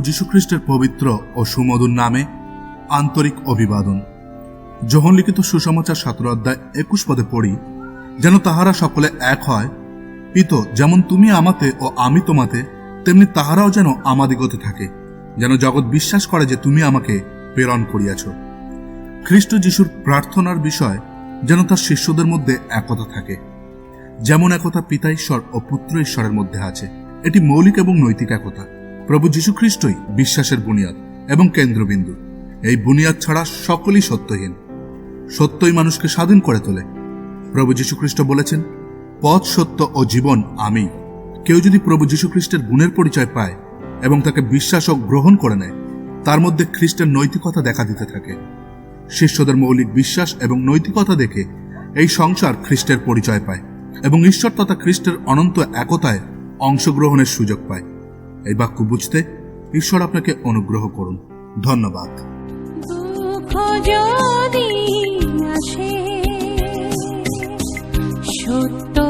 যীশুখ্রিস্টের পবিত্র ও সুমধুর নামে আন্তরিক অভিবাদন। যখন লিখিত সুসমাচার সতেরো অধ্যায় একুশ পদে পড়ি, যেন তাহারা সকলে এক হয়, পিত, যেমন তুমি আমাতে ও আমি তোমাতে, তেমনি তাহারাও যেন আমাদিগতে থাকে, যেন জগৎ বিশ্বাস করে যে তুমি আমাকে প্রেরণ করিয়াছ। খ্রিস্ট যিশুর প্রার্থনার বিষয় যেন তার শিষ্যদের মধ্যে একতা থাকে, যেমন একতা পিতা ঈশ্বর ও পুত্র ঈশ্বরের মধ্যে আছে। এটি মৌলিক এবং নৈতিক একতা। প্রভু যীশু খ্রিস্টই বিশ্বাসের বুনিয়াদ এবং কেন্দ্রবিন্দু। এই বুনিয়াদ ছাড়া সকলই সত্যহীন। সত্যই মানুষকে স্বাধীন করে তোলে। প্রভু যীশু খ্রিস্ট বলেছেন, পথ, সত্য ও জীবন আমি। কেউ যদি প্রভু যীশু খ্রিস্টের গুণের পরিচয় পায় এবং তাকে বিশ্বাস ও গ্রহণ করে নেয়, তার মধ্যে খ্রিস্টের নৈতিকতা দেখা দিতে থাকে। শিষ্যদের মৌলিক বিশ্বাস এবং নৈতিকতা দেখে এই সংসার খ্রিস্টের পরিচয় পায় এবং ঈশ্বর তথা খ্রিস্টের অনন্ত একতায় অংশগ্রহণের সুযোগ পায়। এই বাক্য বুঝতে ঈশ্বর আপনাকে অনুগ্রহ করুন। ধন্যবাদ। সত্য